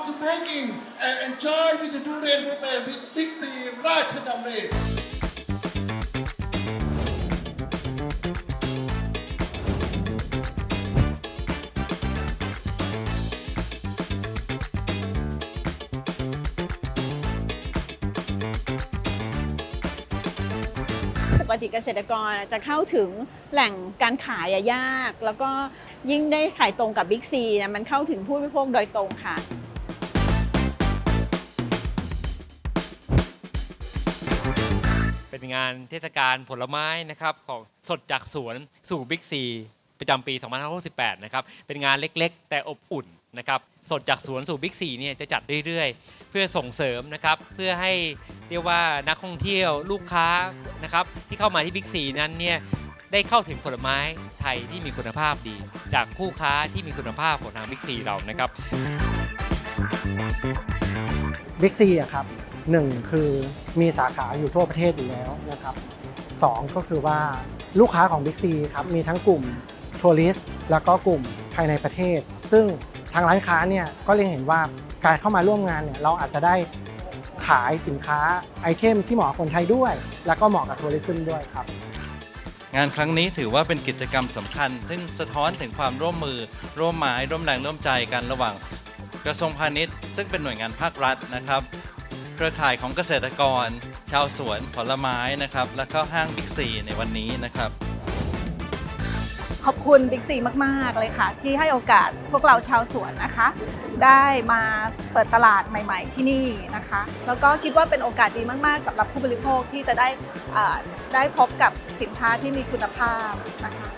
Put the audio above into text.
Come to Peking and enjoy with the durian buffet with Big C Rajadamri. ปกติเกษตรกรจะเข้าถึงแหล่งการขายอะยาก แล้วก็ยิ่งได้ขายตรงกับบิ๊กซีเนี่ยมันเข้าถึงผู้บริโภคโดยตรงค่ะ เป็นงานเทศกาลผลไม้นะครับของสดจากสวนสู่บิ๊กซีประจำปี2568นะครับ เป็นงานเล็กๆ แต่อบอุ่นนะครับ สดจากสวนสู่บิ๊กซีเนี่ยจะจัดเรื่อยๆ เพื่อส่งเสริมนะครับ เพื่อให้เรียกว่านักท่องเที่ยวลูกค้านะครับที่เข้ามาที่บิ๊กซีนั้นเนี่ยได้เข้าถึงผลไม้ไทยที่มีคุณภาพดี จากคู่ค้าที่มีคุณภาพของทางบิ๊กซีเรานะครับบิ๊กซีอะครับ หนึ่งคือมีสาขาอยู่ทั่วประเทศอยู่แล้วนะครับสองก็คือว่าลูกค้าของบิ๊กซีครับมีทั้งกลุ่มทัวริสต์แล้วก็กลุ่มภายในประเทศ ซึ่งทางร้านค้าเนี่ยก็เล็งเห็นว่าการเข้ามาร่วมงานเนี่ยเราอาจจะได้ขายสินค้าไอเทมที่เหมาะกับคนไทยด้วย แล้วก็เหมาะกับทัวริซึมด้วยครับ งานครั้งนี้ถือว่าเป็นกิจกรรมสำคัญ ซึ่งสะท้อนถึงความร่วมมือ ร่วมไม้ร่วมแรงร่วมใจกันระหว่างกระทรวงพาณิชย์ ซึ่งเป็นหน่วยงานภาครัฐนะครับ เครือข่ายของเกษตรกร ชาวสวนผลไม้นะครับ แล้วก็ห้างบิ๊กซีในวันนี้นะครับ ขอบคุณบิ๊กซีมาก ๆ เลยค่ะ ที่ให้โอกาสพวกเราชาวสวนนะคะ ได้มาเปิดตลาดใหม่ ๆ ที่นี่นะคะ แล้วก็คิดว่าเป็นโอกาสดีมาก ๆสำหรับผู้บริโภคที่จะได้ได้พบกับสินค้าที่มีคุณภาพนะคะ